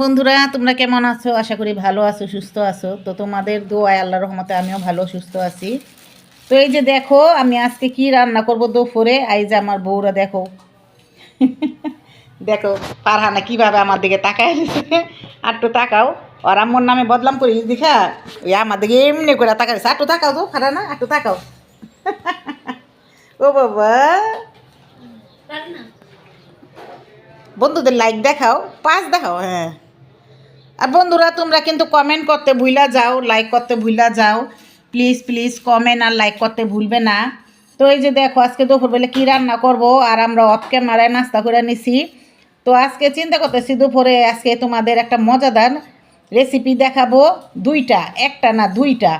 বন্ধুরা তোমরা কেমন আছো? আশা করি ভালো আছো সুস্থ আছো। তো তোমাদের দোয়ায় আল্লাহ রহমতে আমিও ভালো সুস্থ আছি। তো এই যে দেখো আমি আজকে কি রান্না করব দুপুরে? এই যে আমার বউরা দেখো। দেখো পারহানা কীভাবে আমার দিকে তাকায় আর তো তাকাও। আর আম্মুর নামে বদলাম করি দেখা। ওই আমার দিকে এমনি করে তাকায় আর তো তাকাও তো ফারানা আর তো তাকাও। ও বাবা। বন্ধুদের লাইক দেখাও পাঁচ দেখাও হ্যাঁ। আর বন্ধুরা, তোমরা কিন্তু কমেন্ট করতে ভুলা যাও লাইক করতে ভুলা যাও। প্লিজ প্লিজ কমেন্ট আর লাইক করতে ভুলবে না। তো এই যে দেখো, আজকে দুপুরবেলা কী রান্না করব? আর আমরা অফ ক্যামেরায় নাস্তা করে নিছি। তো আজকে চিন্তা করতেছি, দুপুরে আজকে তোমাদের একটা মজাদার রেসিপি দেখাবো। দুইটা, একটা না দুইটা।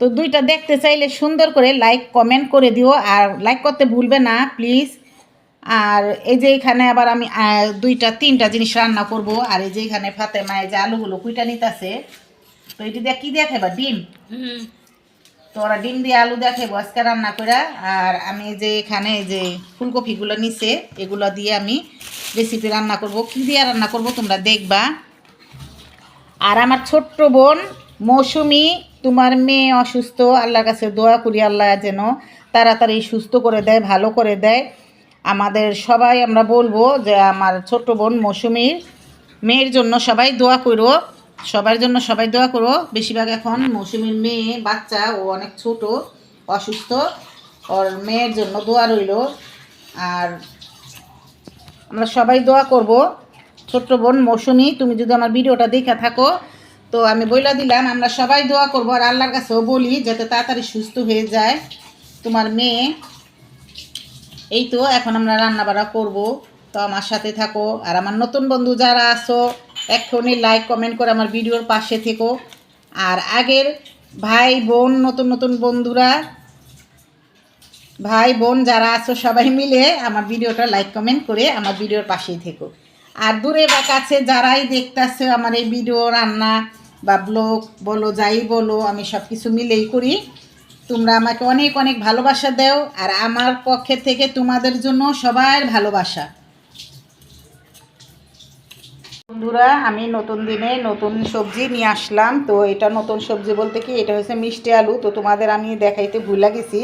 তো দুইটা দেখতে চাইলে সুন্দর করে লাইক কমেন্ট করে দিও। আর লাইক করতে ভুলবে না প্লিজ আর এই যে এখানে আবার আমি দুইটা তিনটা জিনিস রান্না করব। আর এই যে এখানে ফাতেমা এই যে আলুগুলো কুইটা নিতেছে। তো এটি দিয়ে কী দিয়ে খাইবা? ডিম? তো ওরা ডিম দিয়ে আলু দিয়ে খাইবো আজকে রান্না করে আর আমি যে এখানে যে ফুলকপিগুলো নিছে এগুলো দিয়ে আমি রেসিপি রান্না করব। কী দিয়ে রান্না করব তোমরা দেখবা। আর আমার ছোট্ট বোন মৌসুমি তোমার মেয়ে অসুস্থ আল্লাহর কাছে দোয়া করি আল্লাহ যেন তাড়াতাড়ি সুস্থ করে দেয় ভালো করে দেয়। আমাদের সবাই আমরা বলব যে আমার ছোট্ট বোন মৌসুমির মেয়ের জন্য সবাই দোয়া করো। সবার জন্য সবাই দোয়া করো। বেশিরভাগ এখন মৌসুমির মেয়ে, বাচ্চা, ও অনেক ছোট, অসুস্থ। ওর মেয়ের জন্য দোয়া রইল। আর আমরা সবাই দোয়া করব। ছোট্ট বোন মৌসুমি, তুমি যদি আমার ভিডিওটা দেখে থাকো, তো আমি বইলা দিলাম, আমরা সবাই দোয়া করব। আর আল্লাহর কাছেও বলি, যাতে তাড়াতাড়ি সুস্থ হয়ে যায় তোমার মেয়ে। এই তো এখন আমরা রান্না বাড়া করব। তো আমার সাথে থাকো। আর আমার নতুন বন্ধু যারা আসো এক্ষুনি লাইক কমেন্ট করে আমার ভিডিওর পাশে থেকো। আর আগের ভাই, বোন, নতুন নতুন বন্ধুরা, ভাই, বোন যারা আছো সবাই মিলে আমার ভিডিওটা লাইক কমেন্ট করে আমার ভিডিওর পাশেই থেকো। আর দূরে বা কাছে যারাই দেখতেছে আমার এই ভিডিও, রান্না বা ব্লগ বলো, যাই বলো, আমি সব কিছু মিলেই করি। তোমরা আমাকে অনেক অনেক ভালোবাসা দাও, আর আমার পক্ষে থেকে তোমাদের জন্য সবার ভালোবাসা। বন্ধুরা, আমি নতুন দিনে নতুন সবজি নিয়ে আসলাম। তো এটা নতুন সবজি বলতে কি, এটা হচ্ছে মিষ্টি আলু। তো তোমাদের আমি দেখাইতে ভুলে গেছি।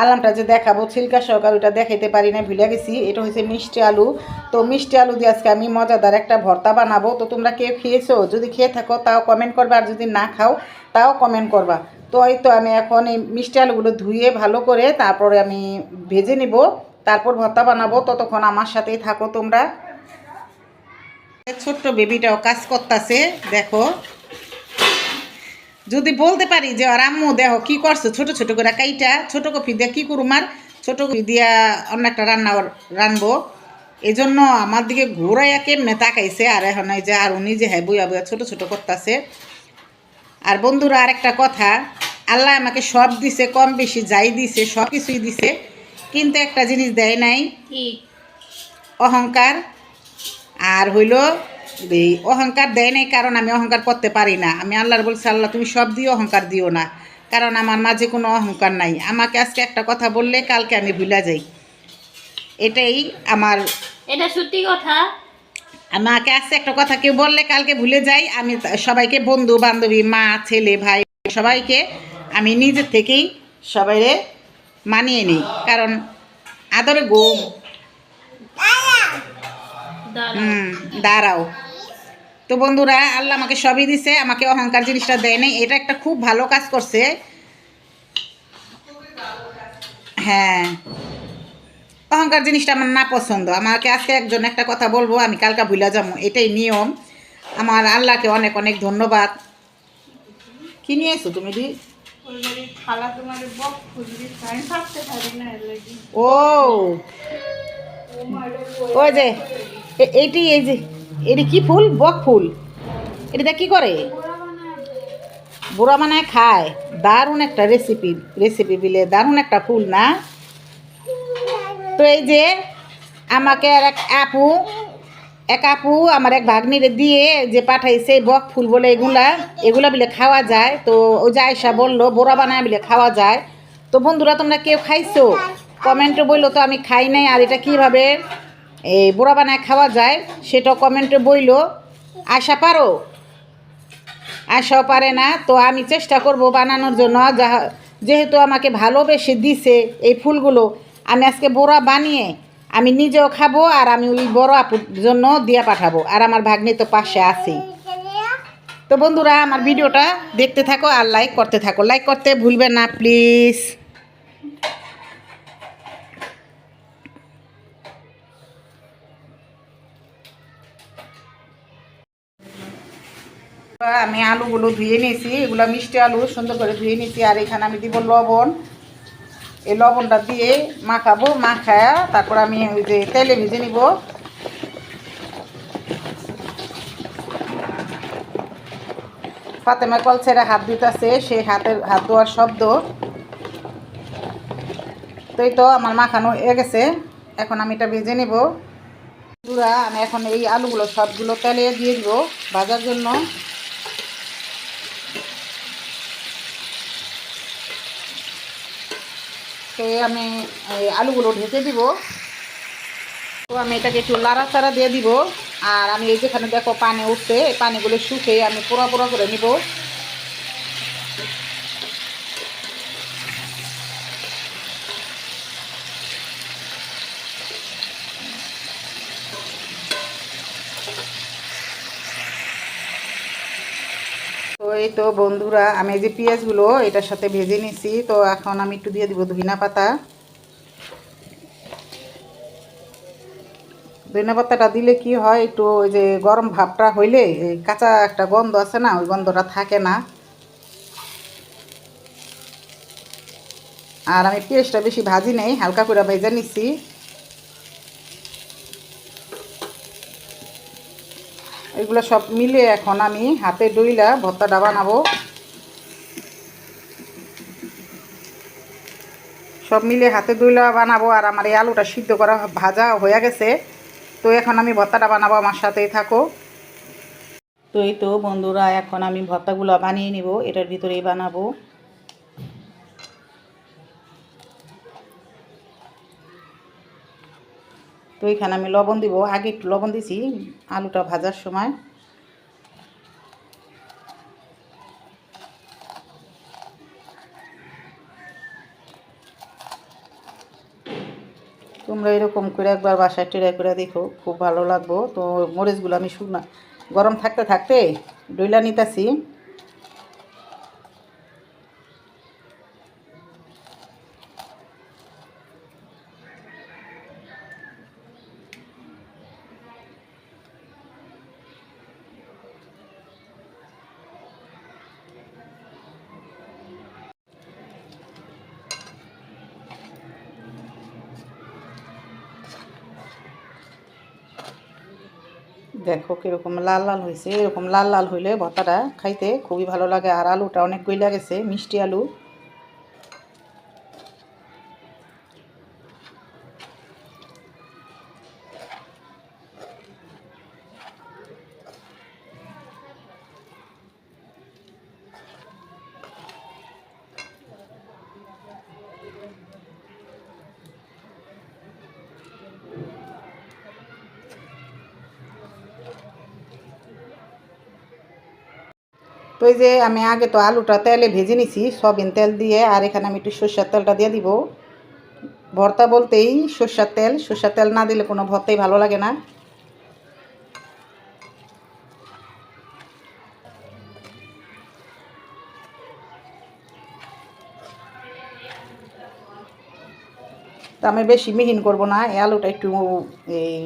আলামটা যে দেখাবো, ছিলকা সহকার ওটা দেখাইতে পারি না, ভুলে গেছি। এটা হচ্ছে মিষ্টি আলু। তো মিষ্টি আলু দিয়ে আজকে আমি মজাদার একটা ভর্তা বানাবো। তো তোমরা কেউ খেয়েছো? যদি খেয়ে থাকো, তাও কমেন্ট করবা, আর যদি না খাও, তাও কমেন্ট করবা। তো এই তো আমি এখন এই মিষ্টি আলুগুলো ধুয়ে ভালো করে তারপরে আমি ভেজে নিব, তারপর ভর্তা বানাবো। ততক্ষণ আমার সাথেই থাকো তোমরা। ছোট্ট বেবিটাও কাজ করতেছে, দেখো। যদি বলতে পারি যে, আর আম্মু, দেখো কি করছ? ছোট ছোট করে কাইটা, ছোট কপি দিয়ে কী করুম আর? ছোট কপি দিয়া অন্য একটা রান্না রানবো। এই জন্য আমার দিকে ঘোরাইয়া কেমনে তাকাইছে? আর এখন এই যে, আর উনি যে হ্যাঁ বইয়া বইয়া ছোটো ছোটো করতেছে। আর বন্ধুরা আরেকটা কথা। আল্লাহ আমাকে সব দিছে কম বেশি যাই দিছে সব কিছুই দিছে কিন্তু একটা জিনিস দেয় নাই। অহংকার। আর হইল এই অহংকার দেয় নাই কারণ আমি অহংকার করতে পারি না। আমি আল্লাহর বলছি আল্লাহ তুমি সব দিয়ে অহংকার দিও না। কারণ আমার মাঝে কোনো অহংকার নাই। আমাকে আজকে একটা কথা বললে কালকে আমি ভুলা যাই। এটাই আমার এটা সত্যি কথা। আমাকে আজকে একটা কথা কেউ বললে কালকে ভুলে যাই আমি সবাইকে বন্ধু বান্ধবী মা ছেলে ভাই সবাইকে আমি নিজের থেকেই সবাইরে মানিয়ে নিই। কারণ আদরে গোম দাঁড়াও। তো বন্ধুরা আল্লাহ আমাকে সবই দিছে আমাকে অহংকার জিনিসটা দেয় নাই। এটা একটা খুব ভালো কাজ করছে। হ্যাঁ। অহংকার জিনিসটা আমার না পছন্দ। আমাকে আজকে একজন একটা কথা বলব আমি কালকা ভুলা যাব। এটাই নিয়ম। আমার আল্লাহকে অনেক অনেক ধন্যবাদ। কি নিয়ে এসো তুমি দি? ও। ওই যে এইটি এই যে এটি কি ফুল? বক ফুল। এটা কি করে? বুড়া বানায় খায়। দারুণ একটা রেসিপি রেসিপি বিলে দারুণ একটা ফুল না? তো এই যে আমাকে আর এক আপু এক আপু আমার এক ভাগ্নিরে দিয়ে যে পাঠাইছে বক ফুল বলে এগুলা এগুলা বিলে খাওয়া যায়। তো ওই যে আয়সা বলল বোরা বানায় বিলে খাওয়া যায়। তো বন্ধুরা, তোমরা কেউ খাইছো? কমেন্টে বলল, তো আমি খাই নাই, আর এটা কীভাবে এই বোরা বানায় খাওয়া যায়? সেটা কমেন্টে বইলো আশা পারো? আশাও পারে না। তো আমি চেষ্টা করব বানানোর জন্য। যাহা- যেহেতু আমাকে ভালোবেসে দিছে এই ফুলগুলো আমি আজকে বড়া বানিয়ে আমি নিজেও খাব আর আমি ওই বড় আপুর জন্য দিয়ে পাঠাবো। আর আমার ভাগ্নি তো পাশে আছেই তো বন্ধুরা, আমার ভিডিওটা দেখতে থাকো আর লাইক করতে থাকো। লাইক করতে ভুলবে না প্লিজ আমি আলুগুলো ধুয়ে নিয়েছি, এগুলো মিষ্টি আলু সুন্দর করে ধুয়ে নিয়েছি, আর এখানে আমি দিব লবণ। এই লবণটা দিয়ে মাখাবো, মাখায়া তারপর আমি ওই যে তেলে ভেজে নিব। ফাতেমা কল ছেড়ে হাত দিতেছে সেই হাতের, হাত ধোয়ার শব্দ। তো এই তো আমার মাখানো হয়ে গেছে, এখন আমি এটা ভেজে নিব। আমি এখন এই আলুগুলো সবগুলো তেলে দিয়ে দিব, ভাজার জন্য। তো আমি আলুগুলো ঢেকে দিব। তো আমি এটাকে একটু লাড়াচাড়া দিয়ে দিব। আর আমি এই যেখানে দেখো পানি উঠছে পানিগুলো শুকে আমি পোড়া পোড়া করে নিব। এই তো বন্ধুরা, আমি এই যে পেঁয়াজগুলো, এটার সাথে ভেজে নিছি। তো এখন আমি একটু দিয়ে দিব ধনিয়া পাতা। ধনিয়া পাতাটা দিলে কি হয়, একটু ওই যে গরম ভাবটা হইলে কাঁচা একটা গন্ধ আছে না, ওই গন্ধটা থাকে না। আর আমি পেঁয়াজটা বেশি ভাজি নেই, হালকা করে ভেজে নিচ্ছি এগুলো সব মিলে এখন আমি হাতে ডইলা ভর্তাটা বানাবো। সব মিলে হাতে ডইলা বানাবো আর আমার এই আলুটা সিদ্ধ করা ভাজা হয়ে গেছে। তো এখন আমি ভর্তাটা বানাবো, আমার সাথেই থাকো। তো এই তো বন্ধুরা, এখন আমি ভর্তাগুলো বানিয়ে নিব, এটার ভিতরেই বানাবো। তো এখানে আমি লবণ দিব। আগে একটু লবণ দিছি আলুটা ভাজার সময়। তোমরা এরকম করে একবার বাসায় ট্রাই করে দেখো, খুব ভালো লাগবো। তো মরিচগুলো আমি শুকনা গরম থাকতে থাকতে ডইলা নিতেছি। দেখো কীরকম লাল লাল হয়েছে এরকম লাল লাল হইলে ভর্তাটা খাইতে খুবই ভালো লাগে। আর আলুটা অনেক গইলা গেছে, মিষ্টি আলু। তো এই যে আমি আগে তো আলুটা তেলে ভেজে নিছি, সয়াবিন তেল দিয়ে, আর এখানে আমি একটু সর্ষের তেলটা দিয়ে দিব। ভর্তা বলতেই সর্ষের তেল সর্ষের তেল না দিলে কোনো ভর্তাই ভালো লাগে না। তো আমি বেশি মিহিন করব না, এই আলুটা একটু এই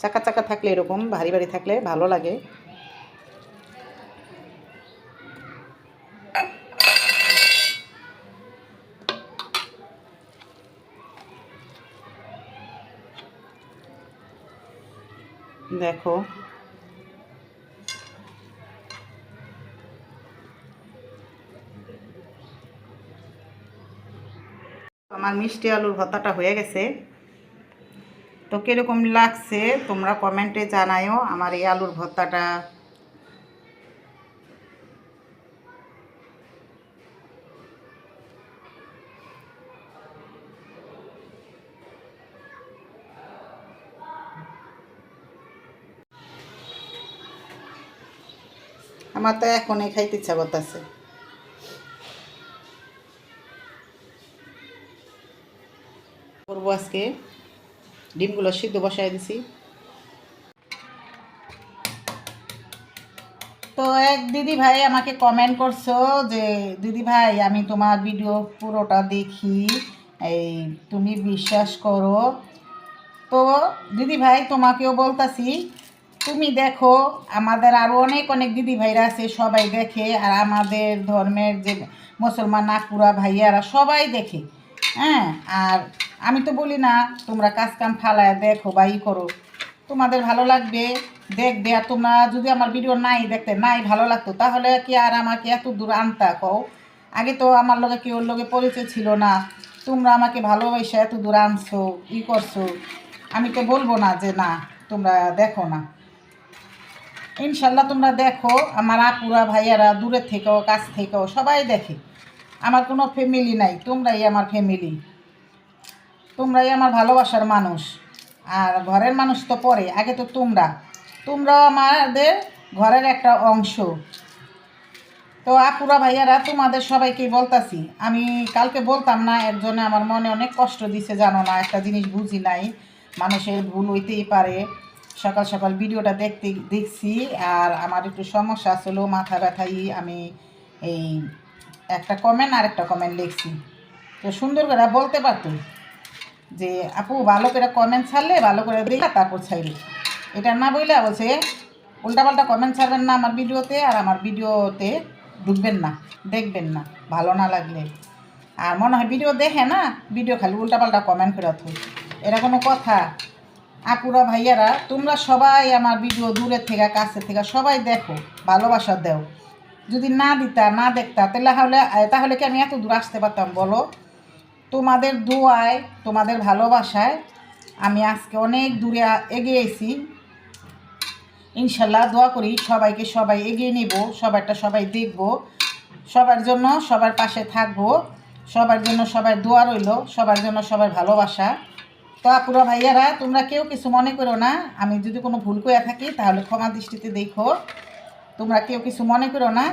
চাকা চাকা থাকলে এরকম, ভারী ভারী থাকলে ভালো লাগে। দেখো। আমার মিষ্টি আলুর ভর্তাটা হয়ে গেছে। তো কীরকম লাগছে তোমরা কমেন্টে জানাইও আমার এই আলুর ভর্তাটা আমার তো এখনই খাইতে ইচ্ছা করতেছে। করব আজকে। ডিমগুলো সিদ্ধ বসাই দিছি। তো এক দিদি ভাই আমাকে কমেন্ট করছ যে, দিদি ভাই, আমি তোমার ভিডিও পুরোটা দেখি। এই, তুমি বিশ্বাস করো। তো দিদি ভাই তোমাকেও বলতাছি তুমি দেখো, আমাদের আরও অনেক অনেক দিদি ভাইরা আছে, সবাই দেখে, আর আমাদের ধর্মের যে মুসলমান নাকুরা ভাইয়ারা সবাই দেখে হ্যাঁ? আর আমি তো বলি না, তোমরা কাজ কাম ফালায় দেখো বা ই করো। তোমাদের ভালো লাগবে, দেখবে, আর তোমরা যদি আমার ভিডিও নাই দেখতে, নাই ভালো লাগতো, তাহলে কি আর আমাকে এত দূর আনতা, কও? আগে তো আমার লগে কেউ লগে পরিচয় ছিল না। তোমরা আমাকে ভালোবাসে এত দূর আনছো, ই করছ। আমি তো বলব না যে না, তোমরা দেখো না। ইনশাল্লাহ তোমরা দেখো, আমার আপুরা, ভাইয়ারা দূরের থেকেও, কাছ থেকেও, সবাই দেখে। আমার কোনো ফ্যামিলি নাই, তোমরাই আমার ফ্যামিলি তোমরাই আমার ভালোবাসার মানুষ। আর ঘরের মানুষ তো পরে, আগে তো তোমরা। তোমরাও আমাদের ঘরের একটা অংশ। তো আপুরা, ভাইয়ারা, তোমাদের সবাইকে বলতাছি, আমি কালকে বলতাম না একজনে আমার মনে অনেক কষ্ট দিছে, জানো না, একটা জিনিস বুঝি নাই। মানুষের ভুল হইতেই পারে। সকাল সকাল ভিডিওটা দেখতে, দেখছি আর আমার একটু সমস্যা আসলো মাথা ব্যথাই আমি এই একটা কমেন্ট আর একটা কমেন্ট লিখছি। তো সুন্দর করে বলতে পারতো যে, আপু, ভালো করে কমেন্ট ছাড়লে, ভালো করে দিই তারপর ছাইলে এটা না বইলে বলছে, উল্টাপাল্টা কমেন্ট ছাড়বেন না আমার ভিডিওতে আর আমার ভিডিওতে ঢুকবেন না, দেখবেন না, ভালো না লাগলে। আর মনে হয় ভিডিও দেখে না, ভিডিও খালি উল্টাপাল্টা কমেন্ট করে থই এটা কোনো কথা আপুরা ভাইয়ারা, তোমরা সবাই আমার ভিডিও দূরের থেকে কাছের থেকে সবাই দেখো, ভালোবাসা দেও। যদি না দিতা, না দেখতা, তাহলে হলে তাহলে কি আমি এত দূর আসতে পারতাম, বলো? তোমাদের দোয়ায়, তোমাদের ভালোবাসায় আমি আজকে অনেক দূরে এগিয়েছি ইনশাল্লাহ দোয়া করি, সবাইকে সবাই এগিয়ে নিব সবারটা সবাই দেখব। সবার জন্য সবার পাশে থাকব, সবার জন্য সবার দোয়া রইল, সবার জন্য সবার ভালোবাসা। তো আপুরা ভাইয়ারা, তোমরা কেউ কিছু মনে করো না। আমি যদি কোনো ভুল করে থাকি, তাহলে ক্ষমা দৃষ্টিতে দেখো। তোমরা কেউ কিছু মনে করো না।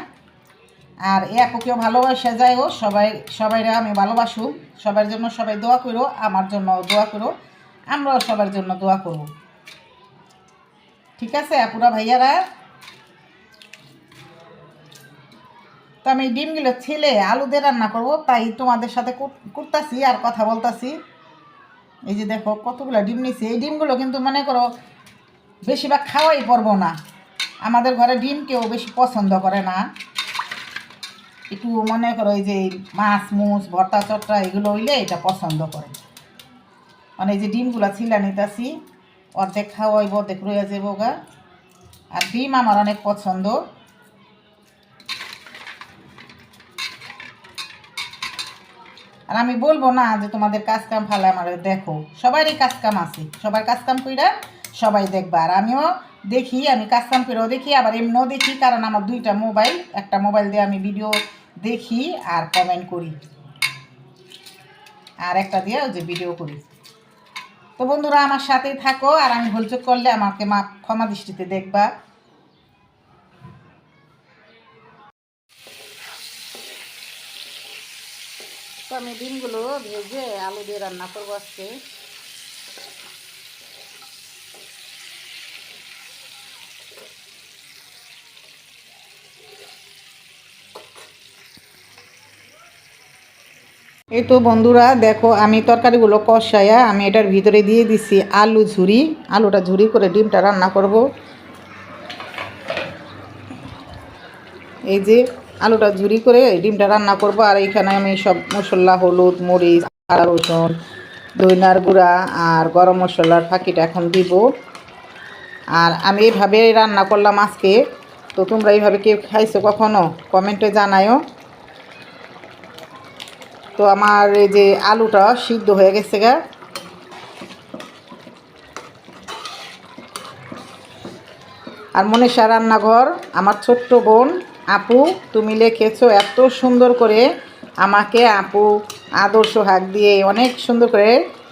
আর এ আপুকেও ভালোবাসা যায়ও সবাই, সবাইরা আমি ভালোবাসু সবার জন্য সবাই দোয়া করো, আমার জন্য দোয়া করো। আমরাও সবার জন্য দোয়া করব। ঠিক আছে, আপুরা ভাইয়ারা? তো আমি ডিমগুলো ছেলে আলু দিয়ে রান্না করব, তাই তোমাদের সাথে করতেছি আর কথা বলতাছি। এই যে দেখো কতগুলো ডিম নিছি এই ডিমগুলো কিন্তু মনে করো বেশিরভাগ খাওয়াই পড়ব না। আমাদের ঘরে ডিম কেউ বেশি পছন্দ করে না। একটু মনে করো এই যে মাছ, মুছ, ভর্তা, চট্টা, এগুলো হইলে এটা পছন্দ করে। মানে এই যে ডিমগুলো ছিলা নিতেছি, অর্ধেক খাওয়াইব, অর্ধেক রয়ে যাব গা। আর ডিম আমার অনেক পছন্দ। আর আমি বলব না যে তোমাদের কাজ কাম আমার দেখো, সবারই কাজ কাম আছে। সবার কাজ কাম কইরা সবাই দেখবা। আর আমিও দেখি, আমি কাজ কাম করেও দেখি, আবার এমনিও দেখি, কারণ আমার দুইটা মোবাইল, একটা মোবাইল দিয়ে আমি ভিডিও দেখি আর কমেন্ট করি। আর একটা দিয়ে যে ভিডিও করি। তো বন্ধুরা, আমার সাথেই থাকো, আর আমি ভুলচুক করলে আমাকে মা ক্ষমা দৃষ্টিতে দেখবা। তো আমি ডিমগুলো ভেজে আলু দিয়ে রান্না করব আজকে। এই তো বন্ধুরা, দেখো আমি তরকারিগুলো কষায়া আমি এটার ভিতরে দিয়ে দিছি আলু ঝুরি। আলুটা ঝুরি করে ডিমটা রান্না করব। এই যে আলুটা ঝুরি করে ডিমটা রান্না করব। আর এখানে আমি সব মশলা, হলুদ, মরিচ, আদা, রসুন দইনার গুঁড়া আর গরম মশলার ফাঁকিটা এখন দিব। আর আমি এইভাবে রান্না করলাম আজকে। তো তোমরা এইভাবে কেউ খাইছো কখনো? কমেন্টে জানায়ও। তো আমার এই যে আলুটা সিদ্ধ হয়ে গেছে গা। আর মনীষা রান্নাঘর, আমার ছোট্ট বোন। আপু, তুমি লিখেছো এত সুন্দর করে আমাকে আপু আদর্শ হাক দিয়ে অনেক সুন্দর করে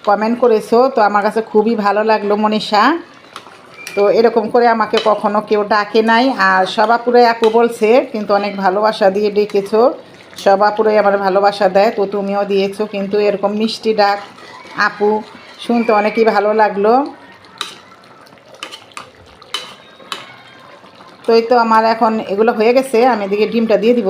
কমেন্ট করেছ। তো আমার কাছে খুবই ভালো লাগল মনীষা। তো এরকম করে আমাকে কখনো কেউ ডাকে নাই। আর সবাপুরে আপু বলছে, কিন্তু অনেক ভালোবাসা দিয়ে ডেকেছো। সবাপুরে আমার ভালোবাসা দেয়, তো তুমিও দিয়েছ। কিন্তু এরকম মিষ্টি ডাক আপু শুনতে অনেকই ভালো লাগল। তো এই তো আমার এখন এগুলো হয়ে গেছে, আমি এদিকে ডিমটা দিয়ে দিব।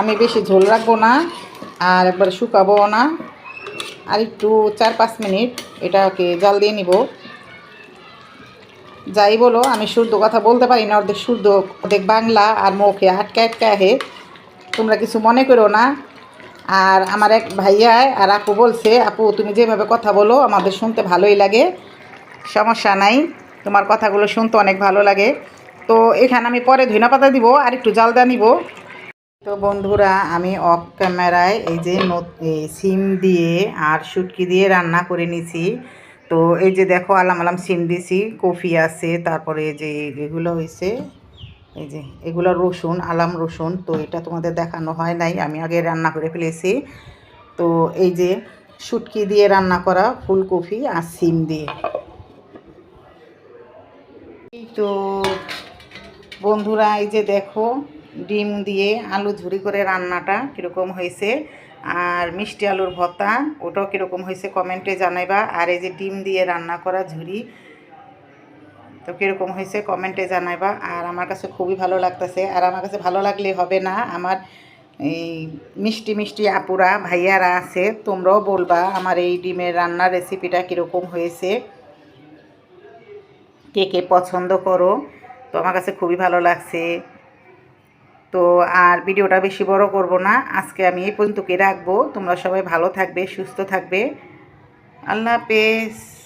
আমি বেশি ঝোল রাখব না, আর একবারে শুকাবো না। আর একটু চার পাঁচ মিনিট এটাকে জাল দিয়ে নিব। যাই বলো, আমি শুদ্ধ কথা বলতে পারি না, অর্ধেক শুদ্ধ, অর্ধেক বাংলা আর মুখে আটকা আটকা আহে। তোমরা কিছু মনে করো না। আর আমার এক ভাইয়া আর আপু বলছে, আপু, তুমি যেভাবে কথা বলো, আমাদের শুনতে ভালোই লাগে। সমস্যা নাই, তোমার কথাগুলো শুনতে অনেক ভালো লাগে। তো এখানে আমি পরে ধইনা পাতা দিব, আর একটু জালদা নিব। তো বন্ধুরা, আমি অফ ক্যামেরায় এই যে সিম দিয়ে আর শুটকি দিয়ে রান্না করে নিছি। তো এই যে দেখো আলাম আলাম সিম দিছি কফি আছে, তারপরে যে এগুলো হয়েছে এই যে এগুলো রসুন, আলাম রসুন, তো এটা তোমাদের দেখানো হয় নাই, আমি আগে রান্না করে ফেলেছি। তো এই যে শুটকি দিয়ে রান্না করা ফুলকপি আর সিম দিয়ে। এই তো বন্ধুরা, এই যে দেখো ডিম দিয়ে আলু ঝুরি করে রান্নাটা কীরকম হয়েছে। আর মিষ্টি আলুর ভর্তা, ওটাও কীরকম হয়েছে কমেন্টে জানাইবা। আর এই যে ডিম দিয়ে রান্না করা ঝুরি তো কীরকম হয়েছে কমেন্টে জানাইবা। আর আমার কাছে খুবই ভালো লাগতেছে। আর আমার কাছে ভালো লাগলে হবে না, আমার এই মিষ্টি মিষ্টি আপুরা, ভাইয়ারা আছে, তোমরাও বলবা আমার এই ডিমের রান্নার রেসিপিটা কীরকম হয়েছে, কে কে পছন্দ করো। তো আমার কাছে খুবই ভালো লাগছে। তো আর ভিডিওটা বেশি বড় করব না। আজকে আমি এই পর্যন্তকে রাখব। তোমরা সবাই ভালো থাকবে, সুস্থ থাকবে। আল্লাহ হাফেজ।